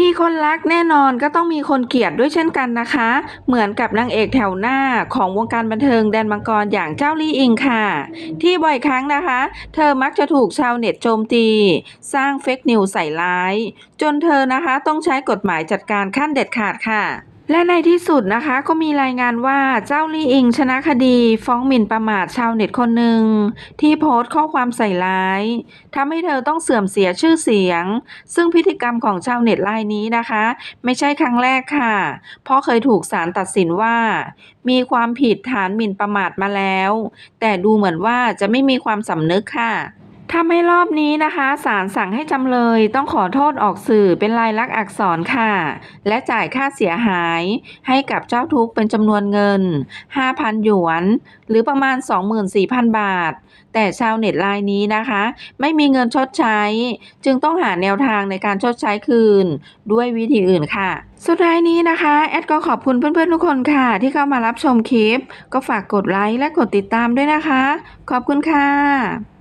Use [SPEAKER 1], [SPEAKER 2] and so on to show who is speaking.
[SPEAKER 1] มีคนรักแน่นอนก็ต้องมีคนเกลียดด้วยเช่นกันนะคะ เหมือนกับนางเอกแถวหน้าของวงการบันเทิงแดนมังกรอย่างเจ้าลี่อิงค่ะ ที่บ่อยครั้งนะคะ เธอมักจะถูกชาวเน็ตโจมตี สร้างเฟกนิวใส่ร้าย จนเธอนะคะต้องใช้กฎหมายจัดการขั้นเด็ดขาดค่ะ และในที่สุดนะคะก็มีรายงานว่าเจ้าลี่อิงชนะคดีฟ้องหมิ่นประมาทชาวเน็ตคนหนึ่ง ที่โพสต์ข้อความใส่ร้ายทำให้เธอต้องเสื่อมเสียชื่อเสียง ซึ่งพฤติกรรมของชาวเน็ตรายนี้นะคะ ไม่ใช่ครั้งแรกค่ะ เพราะเคยถูกศาลตัดสินว่า มีความผิดฐานหมิ่นประมาทมาแล้ว แต่ดูเหมือนว่าจะไม่มีความสำนึกค่ะ ทำให้รอบนี้นะคะศาลสั่งให้จำเลยต้องขอโทษออกสื่อเป็นลายลักษณ์อักษรค่ะ และจ่ายค่าเสียหายให้กับเจ้าทุกข์เป็นจำนวนเงิน 5,000 หยวน หรือประมาณ 24,000 บาท แต่ชาวเน็ตรายนี้นะคะ ไม่มีเงินชดใช้ จึงต้องหาแนวทางในการชดใช้คืน ด้วยวิธีอื่นค่ะ สุดท้ายนี้นะคะ แอดก็ขอบคุณเพื่อนๆทุกคนค่ะ ที่เข้ามารับชมคลิป ก็ฝากกดไลค์และกดติดตามด้วยนะคะ ขอบคุณค่ะ